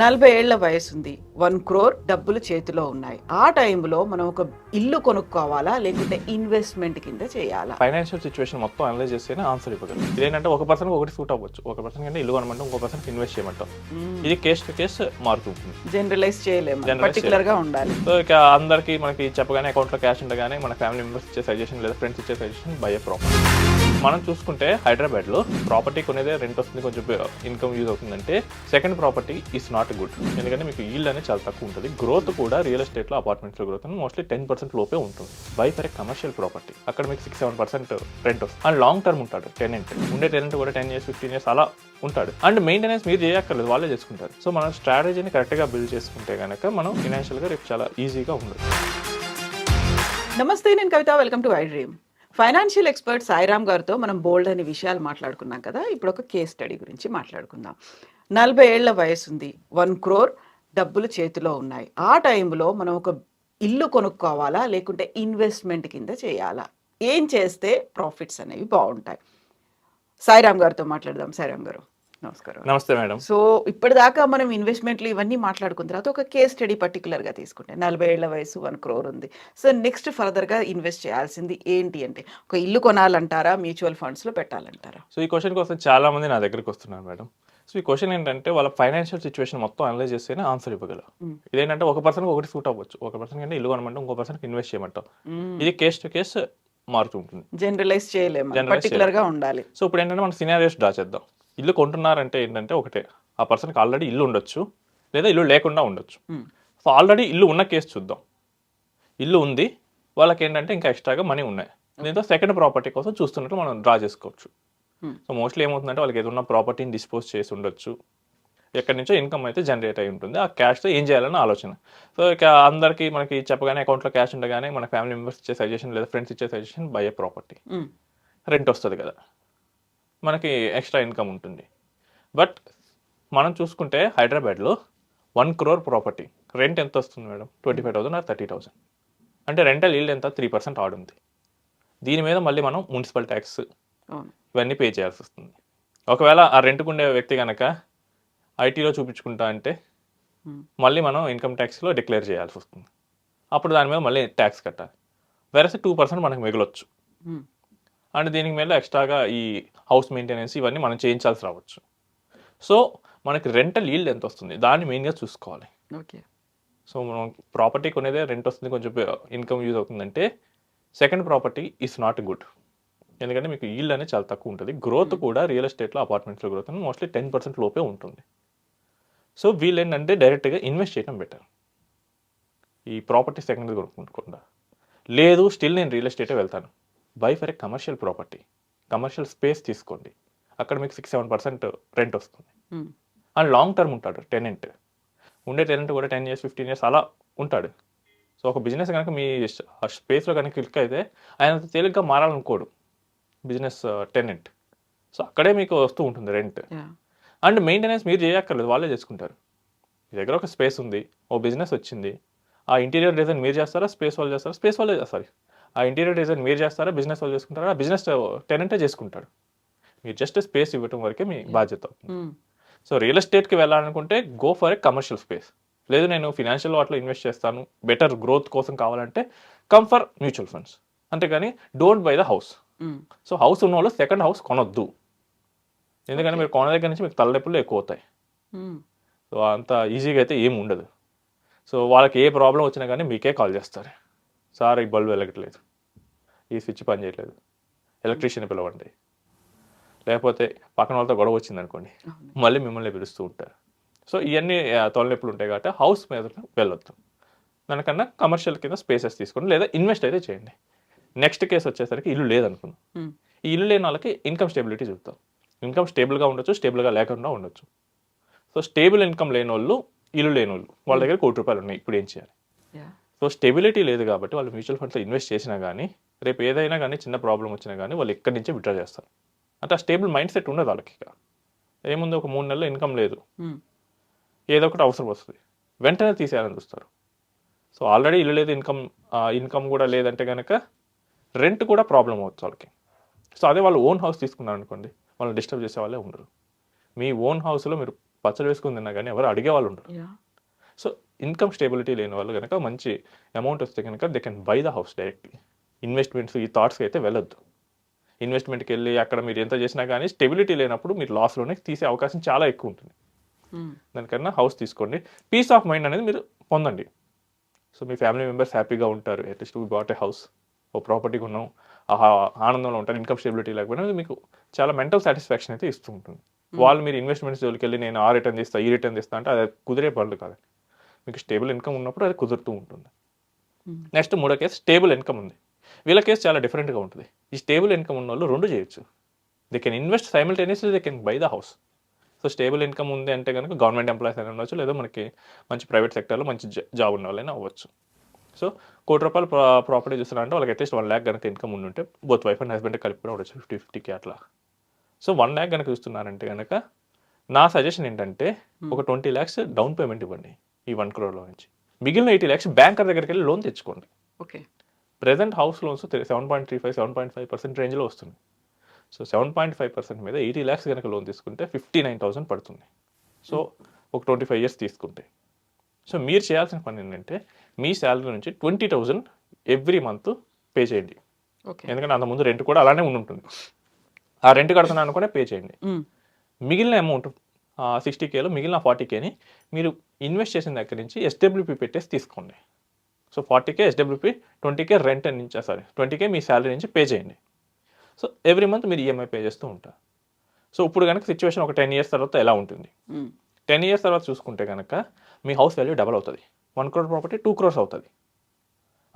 నలభై ఏళ్ళ వయసుంది. వన్ క్రోర్ డబ్బులు చేతిలో ఉన్నాయి. ఆ టైంలో మనం ఒక ఇల్లు కొనుక్కోవాలా? లేకుంటే ఇన్వెస్ట్మెంట్ కింద చేయాలా? ఫైనాన్షియల్ సిచువేషన్ మొత్తం అనలైజ్ చేస్తేనే ఆన్సర్ ఇవ్వగలరు ఇదేంటంటే ఒక పర్సన్ ఒకటి సూట్ అవ్వచ్చు. ఒక పర్సన్ కంటే ఇల్లు కొనమంటాం ఇంకో పర్సన్ ఇన్వెస్ట్ చేయమంటాం. ఇది కేస్ టు కేస్ మారుతుంటుంది జనరలైజ్ చేయలేము పర్టికులర్గా ఉండాలి. సో ఇక అందరికి మనకి చెప్పగానే అకౌంట్లో క్యాష్ ఉండగానే మన ఫ్యామిలీ మెంబర్స్ ఇచ్చే సజెషన్ లేదా ఫ్రెండ్స్ ఇచ్చే సజెషన్ బై ప్రాపర్టీ మనం చూసుకుంటే హైదరాబాద్లో ప్రాపర్టీ కొనేదే రెంట్ వస్తుంది కొంచెం ఇన్కమ్ యూజ్ అవుతుందంటే second property is not good ఎందుకంటే మీకు ఈల్డ్ అనేది చాలా తక్కువ ఉంటుంది. గ్రోత్ కూడా రియల్ ఎస్టేట్లో అపార్ట్మెంట్స్లో గ్రోత్ మోస్ట్లీ టెన్ పర్సెంట్ లోపే ఉంటుంది. బై ఫర్ కమర్షియల్ ప్రాపర్టీ అక్కడ మీకు సిక్స్ సెవెన్ పర్సెంట్ రెంట్ వస్తుంది. అండ్ లాంగ్ టర్మ్ ఉంటాడు టెనెంట్ ఉండే టెనెంట్ కూడా టెన్ ఇయర్స్ ఫిఫ్టీన్ ఇయర్స్ అలా ఉంటాడు. అండ్ మెయింటెనెన్స్ మీరు చేయక్కర్లేదు వాళ్ళే చేసుకుంటారు. సో మనం స్ట్రాటజీని కరెక్ట్గా బిల్డ్ చేసుకుంటే కనుక మనం ఫినాన్షియల్గా రేపు చాలా ఈజీగా ఉండదు నమస్తే నేను Kavitha. Welcome to iDream financial expert Sairam గారితో మనం బోల్డ్ అనే విషయాలు మాట్లాడుకున్నాం కదా. ఇప్పుడు ఒక కేస్ స్టడీ గురించి మాట్లాడుకుందాం. నలభై ఏళ్ళ వయసుంది. వన్ క్రోర్ డబ్బులు చేతిలో ఉన్నాయి. ఆ టైంలో మనం ఒక ఇల్లు కొనుక్కోవాలా? లేకుంటే ఇన్వెస్ట్మెంట్ కింద చేయాలా? ఏం చేస్తే ప్రాఫిట్స్ అనేవి బాగుంటాయి? సాయిరామ్ గారితో మాట్లాడదాం. సాయిరామ్ గారు. నమస్కారం. నమస్తే మేడం. సో ఇప్పటిదాకా మనం ఇన్వెస్ట్మెంట్లు ఇవన్నీ మాట్లాడుకున్న తర్వాత ఒక కేస్ స్టడీ పర్టికులర్గా తీసుకుంటే నలభై ఏళ్ళ వయసు వన్ క్రోర్ ఉంది. సో నెక్స్ట్ ఫర్దర్గా ఇన్వెస్ట్ చేయాల్సింది ఏంటి అంటే ఒక ఇల్లు కొనాలంటారా మ్యూచువల్ ఫండ్స్లో పెట్టాలంటారా? సో ఈ క్వశ్చన్ కోసం చాలా మంది నా దగ్గరికి వస్తున్నారు మేడం. సో ఈ క్వశ్చన్ ఏంటంటే వాళ్ళ ఫైనాన్షియల్ సిచువేషన్ మొత్తం అనలైజ్ చేస్తేనే ఆన్సర్ ఇవ్వగలరు. ఇదేంటంటే ఒక పర్సన్ ఒకటి సూట్ అవ్వచ్చు. ఒక పర్సన్ కంటే ఇల్లు కొనమంటాం ఇంకో పర్సన్ ఇన్వెస్ట్ చేయమంటాం. ఇది కేస్ టు కేస్ మారుతుంటుంది జనరలైజ్ చేయలేము. Generalize పర్టికులర్గా ఉండాలి. సో ఇప్పుడు ఏంటంటే మనం సినారియోస్ డ్రా చేద్దాం. ఇల్లు కొంటున్నారంటే ఏంటంటే ఒకటే. ఆ పర్సన్కి ఆల్రెడీ ఇల్లు ఉండొచ్చు లేదా ఇల్లు లేకుండా ఉండొచ్చు. సో ఆల్రెడీ ఇల్లు ఉన్న కేసు చూద్దాం. ఇల్లు ఉంది వాళ్ళకి ఏంటంటే ఇంకా ఎక్స్ట్రాగా మనీ ఉన్నాయి. దీంతో సెకండ్ ప్రాపర్టీ కోసం చూస్తున్నట్టు మనం డ్రా చేసుకోవచ్చు. సో మోస్ట్లీ ఏమవుతుందంటే వాళ్ళకి ఏదైనా ప్రాపర్టీని డిస్పోజ్ చేసి ఉండొచ్చు. ఎక్కడి నుంచో ఇన్కమ్ అయితే జనరేట్ అయి ఉంటుంది. ఆ క్యాష్తో ఏం చేయాలన్న ఆలోచన. సో ఇక అందరికీ మనకి చెప్పగానే అకౌంట్లో క్యాష్ ఉండగానే మన ఫ్యామిలీ మెంబర్స్ ఇచ్చే సజెషన్ లేదా ఫ్రెండ్స్ ఇచ్చే suggestion buy a property. Rent వస్తుంది కదా. మనకి ఎక్స్ట్రా ఇన్కమ్ ఉంటుంది. బట్ మనం చూసుకుంటే హైదరాబాద్లో వన్ క్రోర్ ప్రాపర్టీ. రెంట్ ఎంత వస్తుంది madam? Twenty five thousand or thirty thousand. అంటే రెంటల్ ఈల్డ్ ఎంత? త్రీ పర్సెంట్ ఆడు ఉంది. దీని మీద మళ్ళీ మనం మున్సిపల్ ట్యాక్స్ ఇవన్నీ పే చేయాల్సి వస్తుంది. ఒకవేళ ఆ రెంట్కు ఉండే వ్యక్తి కనుక ఐటీలో చూపించుకుంటా అంటే. మళ్ళీ మనం ఇన్కమ్ ట్యాక్స్లో డిక్లేర్ చేయాల్సి వస్తుంది. అప్పుడు దాని మీద మళ్ళీ ట్యాక్స్ కట్టాలి. వెరసి టూ పర్సెంట్ మనకు మిగలొచ్చు. అండ్ దీనికి మీద ఎక్స్ట్రాగా ఈ హౌస్ మెయింటెనెన్స్ ఇవన్నీ మనం చేయించాల్సి రావచ్చు. సో మనకి రెంటల్ ఈల్డ్ ఎంత వస్తుంది? దాన్ని మెయిన్గా చూసుకోవాలి. ఓకే. సో మనం ప్రాపర్టీ కొనేదే రెంట్ వస్తుంది కొంచెం ఇన్కమ్ యూజ్ అవుతుందంటే second property is not good ఎందుకంటే మీకు ఈల్డ్ అనేది చాలా తక్కువ ఉంటుంది. గ్రోత్ కూడా రియల్ ఎస్టేట్లో అపార్ట్మెంట్స్లో గ్రోత్ అనేది మోస్ట్లీ టెన్ పర్సెంట్ లోపే ఉంటుంది. సో వీళ్ళు ఏంటంటే డైరెక్ట్గా ఇన్వెస్ట్ చేయడం బెటర్ ఈ ప్రాపర్టీ సెకండ్ కొనుక్కుంటా. లేదు స్టిల్ నేను రియల్ ఎస్టేటే వెళ్తాను. Buy for a commercial property commercial space తీసుకోండి. అక్కడ మీకు సిక్స్ సెవెన్ పర్సెంట్ రెంట్ వస్తుంది. Mm. అండ్ లాంగ్ టర్మ్ ఉంటాడు టెనెంట్ ఉండే టెనెంట్ కూడా టెన్ ఇయర్స్ ఫిఫ్టీన్ ఇయర్స్ అలా ఉంటాడు. సో ఒక బిజినెస్ కనుక మీ స్పేస్లో కనుక క్లిక్ అయితే ఆయన తేలిగ్గా మారాలనుకోడు బిజినెస్ టెనెంట్ సో అక్కడే మీకు వస్తూ ఉంటుంది రెంట్. అండ్ మెయింటెనెన్స్ మీరు చేయక్కర్లేదు వాళ్ళే చేసుకుంటారు. మీ దగ్గర ఒక స్పేస్ ఉంది ఓ బిజినెస్ వచ్చింది ఆ ఇంటీరియర్ డిజైన్ మీరు చేస్తారా స్పేస్ వాళ్ళు చేస్తారా స్పేస్ వాళ్ళే చేస్తారు. ఆ ఇంటీరియర్ డిజైన్ మీరు చేస్తారా బిజినెస్ వాళ్ళు చేసుకుంటారా? ఆ బిజినెస్ టెనెంటే చేసుకుంటాడు. మీరు జస్ట్ స్పేస్ ఇవ్వటం వరకే మీ బాధ్యత అవుతుంది. సో రియల్ ఎస్టేట్కి వెళ్ళాలనుకుంటే go for a commercial space లేదు నేను ఫినాన్షియల్ వాటిలో ఇన్వెస్ట్ చేస్తాను బెటర్ గ్రోత్ కోసం కావాలంటే కమ్ ఫర్ మ్యూచువల్ ఫండ్స్ అంతేగాని don't buy the house. So house ఉన్న వాళ్ళు సెకండ్ హౌస్ కొనొద్దు. ఎందుకంటే మీరు కొన దగ్గర నుంచి మీకు తలనొప్పులు ఎక్కువ అవుతాయి. సో అంత ఈజీగా అయితే ఏం ఉండదు. సో వాళ్ళకి ఏ ప్రాబ్లం వచ్చినా కానీ మీకే కాల్ చేస్తారు. సార్ ఈ బల్బ్ వెలగట్లేదు. ఈ స్విచ్ పని చేయట్లేదు. ఎలక్ట్రీషియన్ పిలవండి. లేకపోతే పక్కన వాళ్ళతో గొడవ వచ్చింది అనుకోండి. మళ్ళీ మిమ్మల్ని పిలుస్తూ ఉంటారు. సో ఇవన్నీ తలనొప్పులు ఉంటాయి కాబట్టి హౌస్ మీద వెళ్ళొద్దు. దానికన్నా కమర్షియల్ కింద స్పేసెస్ తీసుకోండి లేదా ఇన్వెస్ట్ అయితే చేయండి. నెక్స్ట్ కేసు వచ్చేసరికి ఇల్లు లేదనుకుందాం. Mm. ఈ ఇల్లు లేని వాళ్ళకి ఇన్కమ్ స్టెబిలిటీ చూస్తాం ఇన్కమ్ స్టేబుల్గా ఉండొచ్చు స్టేబుల్గా లేకుండా ఉండొచ్చు. సో స్టేబుల్ ఇన్కమ్ లేని వాళ్ళు ఇల్లు లేని వాళ్ళు వాళ్ళ దగ్గర కోటి రూపాయలు ఉన్నాయి ఇప్పుడు ఏం చేయాలి. సో స్టెబిలిటీ లేదు కాబట్టి వాళ్ళు మ్యూచువల్ ఫండ్స్లో ఇన్వెస్ట్ చేసినా కానీ రేపు ఏదైనా కానీ చిన్న ప్రాబ్లం వచ్చినా కానీ వాళ్ళు ఇక్కడి నుంచే విత్డ్రా చేస్తారు. అంటే ఆ స్టేబుల్ మైండ్ సెట్ ఉండదు వాళ్ళకి ఇక. ఏముంది ఒక మూడు నెలలు ఇన్కమ్ లేదు. ఏదో ఒకటి అవసరం వస్తుంది. వెంటనే తీసేయాలని చూస్తారు. సో ఆల్రెడీ ఇల్లు లేదు ఇన్కమ్ ఇన్కమ్ కూడా లేదంటే కనుక రెంట్ కూడా ప్రాబ్లం అవుతుంది వాళ్ళకి. సో అదే వాళ్ళు ఓన్ హౌస్ తీసుకున్నారు అనుకోండి వాళ్ళని డిస్టర్బ్ చేసే వాళ్ళే ఉండరు. మీ ఓన్ హౌస్లో మీరు పచ్చడి వేసుకుని తిన్నా కానీ ఎవరు అడిగే వాళ్ళు ఉండరు. సో ఇన్కమ్ స్టేబిలిటీ లేని వాళ్ళు కనుక మంచి అమౌంట్ వస్తే కనుక they can buy the house directly investments ఈ థాట్స్కి అయితే వెళ్ళొద్దు. ఇన్వెస్ట్మెంట్కి వెళ్ళి అక్కడ మీరు ఎంత చేసినా కానీ స్టెబిలిటీ లేనప్పుడు మీరు లాస్లోనే తీసే అవకాశం చాలా ఎక్కువ ఉంటుంది. దానికన్నా హౌస్ తీసుకోండి. పీస్ ఆఫ్ మైండ్ అనేది మీరు పొందండి. సో మీ ఫ్యామిలీ మెంబర్స్ హ్యాపీగా ఉంటారు. At least we bought a house oh property కొన్నాం. ఆహా ఆనందంలో ఉంటారు. ఇన్కమ్ స్టెబిలిటీ లేకపోయినా మీకు చాలా మెంటల్ సాటిస్ఫాక్షన్ అయితే ఇస్తూ ఉంటుంది. వాళ్ళు మీరు ఇన్వెస్ట్మెంట్స్ జోలికి వెళ్ళి నేను ఆ రిటర్న్ చేస్తా ఈ రిటర్న్ చేస్తా అంటే అది కుదిరే పనులు కాదు. మీకు స్టేబుల్ ఇన్కమ్ ఉన్నప్పుడు అది కుదురుతూ ఉంటుంది. నెక్స్ట్ మూడో కేసు స్టేబుల్ ఇన్కమ్ ఉంది. వీళ్ళ కేసు చాలా డిఫరెంట్గా ఉంటుంది. ఈ స్టేబుల్ ఇన్కమ్ ఉన్న వాళ్ళు రెండు చేయొచ్చు. They can invest simultaneously they can buy the house so stable income ఉంది అంటే కనుక గవర్నమెంట్ ఎంప్లాయీస్ అయినా ఉండొచ్చు లేదా మనకి మంచి ప్రైవేట్ సెక్టర్లో మంచి జాబ్ ఉన్న వాళ్ళైనా అవ్వచ్చు. సో కోటి రూపాయలు ప్రాపర్టీ చూస్తున్నారంటే వాళ్ళకి అట్లీస్ట్ వన్ ల్యాక్ కనుక ఇన్కమ్ ఉండి ఉంటే బోత్ వైఫ్ అండ్ హస్బెండ్ కలిపి కూడా ఉండొచ్చు ఫిఫ్టీ ఫిఫ్టీకి అట్లా. సో వన్ ల్యాక్ కనుక చూస్తున్నారంటే కనుక నా సజెషన్ ఏంటంటే ఒక ట్వంటీ ల్యాక్స్ డౌన్ పేమెంట్ ఇవ్వండి. ఈ వన్ క్రోర్లో నుంచి. మిగిలిన ఎయిటీ ల్యాక్స్ బ్యాంకర్ దగ్గరికి వెళ్ళి లోన్ తెచ్చుకోండి. Okay. Present house loans seven point three five seven point five percent రేంజ్లో వస్తుంది so seven point five percent మీద ఎయిటీ ల్యాక్స్ కనుక లోన్ తీసుకుంటే ఫిఫ్టీ నైన్ థౌసండ్ పడుతుంది. సో ఒక ట్వంటీ ఫైవ్ ఇయర్స్ తీసుకుంటే. సో మీరు చేయాల్సిన పని ఏంటంటే మీ శాలరీ నుంచి twenty thousand every month pay చేయండి. ఓకే. ఎందుకంటే అంత ముందు రెంట్ కూడా అలానే ఉండి ఉంటుంది ఆ రెంట్ కడుతున్నాను అనుకునే పే చేయండి. మిగిలిన అమౌంట్ సిక్స్టీ కేలో మిగిలిన ఫార్టీ కేని మీరు ఇన్వెస్ట్ చేసిన దగ్గర నుంచి ఎస్డబ్ల్యూపీ పెట్టేసి తీసుకోండి. So forty K SWP twenty K rent నుంచి సారీ ట్వంటీ కే మీ శాలరీ నుంచి పే చేయండి. సో ఎవ్రీ మంత్ మీరు ఈఎంఐ పే చేస్తూ ఉంటారు సో ఇప్పుడు కనుక సిచ్యువేషన్ ఒక టెన్ ఇయర్స్ తర్వాత ఎలా ఉంటుంది? టెన్ ఇయర్స్ తర్వాత చూసుకుంటే కనుక మీ హౌస్ వాల్యూ డబల్ అవుతుంది. One crore property two crores అవుతుంది.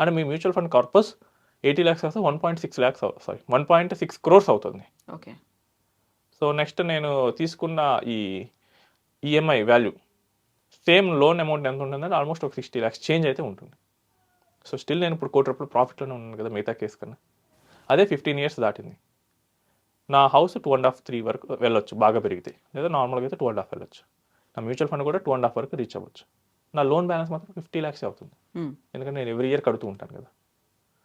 And me mutual fund corpus eighty lakhs వస్తే one point six lakhs sorry one point six crores అవుతుంది. ఓకే సో నెక్స్ట్ నేను తీసుకున్న ఈ EMI value same loan amount ఎంత ఉంటుందంటే almost ఒక సిక్స్టీ ల్యాక్స్ చేంజ్ అయితే ఉంటుంది. సో స్టిల్ నేను ఇప్పుడు కోటి రూపాయలు ప్రాఫిట్లోనే ఉన్నాను కదా మిగతా కేసు కన్నా. అదే ఫిఫ్టీన్ ఇయర్స్ దాటింది. నా house two and half three వరకు వెళ్ళొచ్చు బాగా పెరిగితే. లేదా నార్మల్గా అయితే టూ అండ్ హాఫ్ వెళ్ళొచ్చు. నా మ్యూచువల్ ఫండ్ కూడా టూ అండ్ హాఫ్ వరకు రీచ్ అవ్వచ్చు. నా లోన్ బ్యాలెన్స్ మాత్రం ఫిఫ్టీ ల్యాక్స్ అవుతుంది. ఎందుకంటే నేను ఎవ్రీ ఇయర్ కడుతూ ఉంటాను కదా.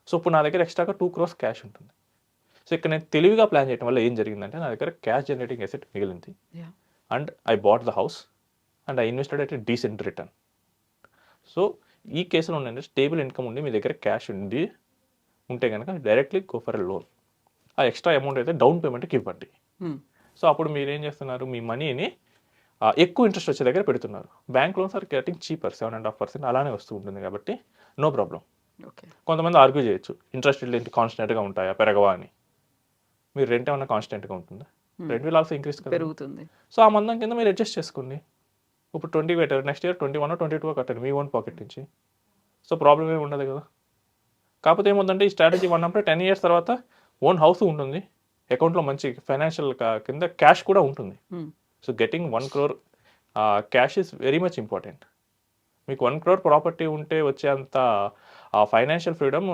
సో ఇప్పుడు నా దగ్గర ఎక్స్ట్రాగా టూ క్రోర్స్ క్యాష్ ఉంటుంది. సో ఇక్కడ నేను తెలివిగా ప్లాన్ చేయడం వల్ల ఏం జరిగిందంటే నా దగ్గర క్యాష్ జనరేటింగ్ ఎసెట్ మిగిలింది. And I bought the house and I invested at decent return so ఈ కేసులో ఉండండి స్టేబుల్ ఇన్కమ్ ఉండి మీ దగ్గర క్యాష్ ఉంది ఉంటే కనుక directly go for a loan ఆ ఎక్స్ట్రా అమౌంట్ అయితే డౌన్ పేమెంట్కి ఇవ్వండి. సో అప్పుడు మీరు ఏం చేస్తున్నారు? మీ మనీని ఎక్కువ ఇంట్రెస్ట్ వచ్చే దగ్గర పెడుతున్నారు. Bank loans are getting cheaper seven and half percent అలానే వస్తూ ఉంటుంది కాబట్టి నో ప్రాబ్లం కొంతమంది ఆర్గ్యూ చేయొచ్చు. ఇంట్రెస్ట్ ఏంటి కాన్స్టెంట్గా ఉంటాయా పెరగవా అని. మీరు రెంట్ ఏమన్నా కాన్స్టెంట్గా ఉంటుందా? రెంట్ విల్ ఆల్సో ఇంక్రీస్ పెరుగుతుంది. సో ఆ మందం కింద మీరు అడ్జస్ట్ చేసుకోండి. ఇప్పుడు ట్వంటీ పెట్టారు next year twenty one twenty two కట్టండి మీ ఓన్ పాకెట్ నుంచి. సో ప్రాబ్లం ఏమి ఉండదు కదా. కాకపోతే ఏముందంటే ఈ స్ట్రాటజీ వన్ అంటే టెన్ ఇయర్స్ తర్వాత ఓన్ హౌస్ ఉంటుంది. అకౌంట్లో మంచి ఫైనాన్షియల్ కింద క్యాష్ కూడా ఉంటుంది. So getting one crore cash is very much important మీకు వన్ క్రోర్ ప్రాపర్టీ ఉంటే వచ్చేంత ఫైనాన్షియల్ ఫ్రీడమ్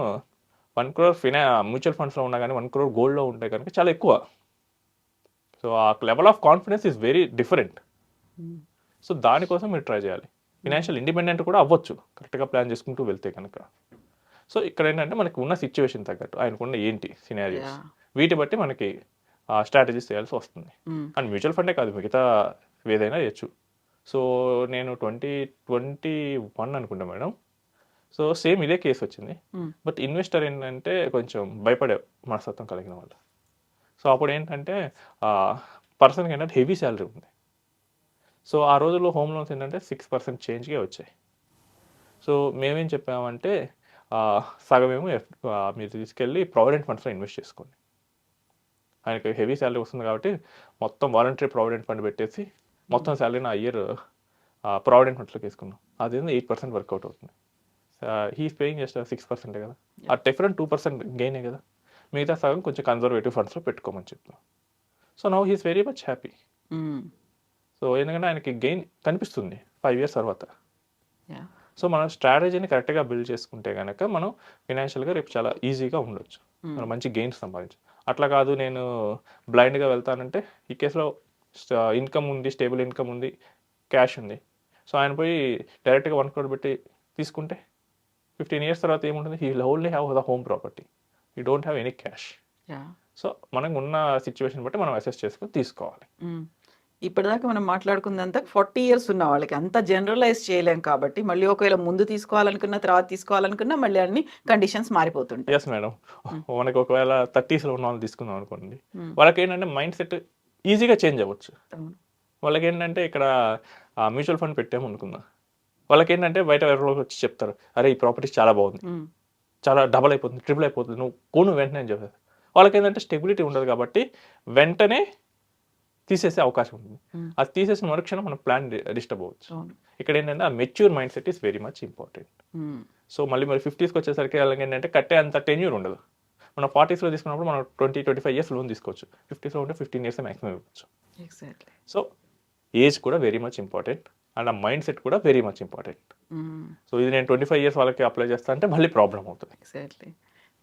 వన్ క్రోర్ ఫినా మ్యూచువల్ ఫండ్స్లో ఉన్నా కానీ వన్ క్రోర్ గోల్డ్లో ఉంటే కనుక చాలా ఎక్కువ. సో ఆ level of confidence is very different so దానికోసం మీరు ట్రై చేయాలి. ఫినాన్షియల్ ఇండిపెండెంట్ కూడా అవ్వచ్చు. కరెక్ట్గా ప్లాన్ చేసుకుంటూ వెళ్తే కనుక. సో ఇక్కడ ఏంటంటే మనకి ఉన్న సిచ్యువేషన్ తగ్గట్టు ఆయనకున్న ఏంటి సినారియోస్. వీటి బట్టి మనకి స్ట్రాటజీస్ చేయాల్సి వస్తుంది. అండ్ మ్యూచువల్ ఫండే కాదు మిగతా ఏదైనా చేయొచ్చు. సో నేను ట్వంటీ ట్వంటీ వన్ అనుకుంటా మేడం. సో సేమ్ ఇదే కేసు వచ్చింది. బట్ ఇన్వెస్టర్ ఏంటంటే కొంచెం భయపడే మనస్తత్వం కలిగిన వాళ్ళు. సో అప్పుడు ఏంటంటే పర్సన్కి ఏంటంటే హెవీ శాలరీ ఉంది. సో ఆ రోజుల్లో హోమ్ లోన్స్ ఏంటంటే సిక్స్ పర్సెంట్ చేంజ్కే వచ్చాయి. సో మేమేం చెప్పామంటే సగమేమో ఎఫ్- మీరు తీసుకెళ్ళి ప్రావిడెంట్ ఫండ్స్లో ఇన్వెస్ట్ చేసుకోండి. ఆయనకి హెవీ శాలరీ వస్తుంది కాబట్టి మొత్తం వాలంటరీ ప్రావిడెంట్ ఫండ్ పెట్టేసి మొత్తం శాలరీని ఆ ఇయర్ ప్రావిడెంట్ ఫండ్స్లోకి వేసుకున్నాం. అది ఎయిట్ పర్సెంట్ వర్కౌట్ అవుతుంది. హీస్ పేయింగ్ జస్ట్ సిక్స్ పర్సెంటే కదా. ఆ డిఫరెంట్ టూ పర్సెంట్ గెయినే కదా. మిగతా సగం కొంచెం కన్జర్వేటివ్ ఫండ్స్లో పెట్టుకోమని చెప్తాం. So now he's very much happy so ఎందుకంటే ఆయనకి గెయిన్ కనిపిస్తుంది ఫైవ్ ఇయర్స్ తర్వాత. సో మనం స్ట్రాటజీని కరెక్ట్గా బిల్డ్ చేసుకుంటే కనుక మనం ఫినాన్షియల్గా రేపు చాలా ఈజీగా ఉండొచ్చు. మనం మంచి గెయిన్స్ సంపాదించు అట్లా కాదు నేను బ్లైండ్గా వెళ్తానంటే ఈ కేసులో ఇన్కమ్ ఉంది స్టేబుల్ ఇన్కమ్ ఉంది క్యాష్ ఉంది. సో ఆయన పోయి డైరెక్ట్గా వన్ క్రోడ్ పెట్టి తీసుకుంటే ఫిఫ్టీన్ ఇయర్స్ తర్వాత ఏముంటుంది? He only have the home property he don't have any cash yeah so మనకు ఉన్న సిచ్యువేషన్ బట్టి మనం అసెస్ చేసుకొని తీసుకోవాలి. ఇప్పటిదాకా మనం మాట్లాడుకుందంతా ఫార్టీ ఇయర్స్ ఉన్న వాళ్ళకి అంత జనరలైజ్ చేయలేం కాబట్టి మళ్ళీ ఒకవేళ ముందు తీసుకోవాలనుకున్న తర్వాత తీసుకోవాలనుకున్నా మళ్ళీ అన్ని కండిషన్స్ మారిపోతుంటాయి. ఎస్ మేడం మనకి ఒకవేళ థర్టీస్లో ఉన్న వాళ్ళు తీసుకుందాం అనుకోండి Hmm. వాళ్ళకి ఏంటంటే మైండ్ సెట్ ఈజీగా చేంజ్ అవ్వచ్చు. వాళ్ళకి ఏంటంటే ఇక్కడ మ్యూచువల్ ఫండ్ పెట్టాము అనుకుందాం. వాళ్ళకి ఏంటంటే బయట ఎవరిలోకి వచ్చి చెప్తారు అరే ఈ ప్రాపర్టీ చాలా బాగుంది. ఉమ్, చాలా డబల్ అయిపోతుంది ట్రిపుల్ అయిపోతుంది. నువ్వు కొను వెంటనే అని చెప్పారు వాళ్ళకి ఏంటంటే స్టెబిలిటీ ఉండదు కాబట్టి వెంటనే తీసేసే అవకాశం ఉంటుంది. అది తీసేసిన మరుక్షణం మన ప్లాన్ డిస్టర్బ్ అవ్వచ్చు. ఇక్కడ ఏంటంటే ఆ mature mindset is very much important so మళ్ళీ మరి ఫిఫ్టీస్కి వచ్చేసరికి వాళ్ళకి ఏంటంటే కట్టే అంత టెన్యూర్ ఉండదు. మన ఫార్టీస్లో తీసుకున్నప్పుడు మనం twenty twenty five years loan తీసుకోవచ్చు ఫిఫ్టీస్లో ఉంటే ఫిఫ్టీన్ ఇయర్స్ మ్యాక్సిమం ఇవ్వచ్చు. ఎగ్జాక్ట్లీ సో ఏజ్ కూడా వెరీ మచ్ ఇంపార్టెంట్ అండ్ ఆ మైండ్ సెట్ కూడా వెరీ మచ్ ఇంపార్టెంట్ సో ఇది నేను ట్వంటీ ఫైవ్ ఇయర్స్ వాళ్ళకి అప్లై చేస్తా అంటే మళ్ళీ ప్రాబ్లం అవుతుంది ఎగ్జాక్ట్లీ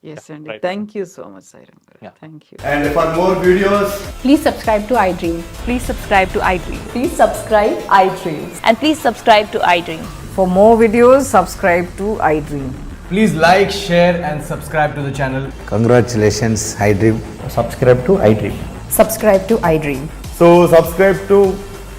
ఎస్ అండి right. You so much Sairam గారు Yeah. Thank you And for more videos, Please subscribe to iDream. Please subscribe to iDream. Please subscribe iDream. And please subscribe to iDream. For more videos, subscribe to iDream. please like, share, and subscribe to the channel. Congratulations, iDream. subscribe to iDream. Subscribe to iDream. So, subscribe to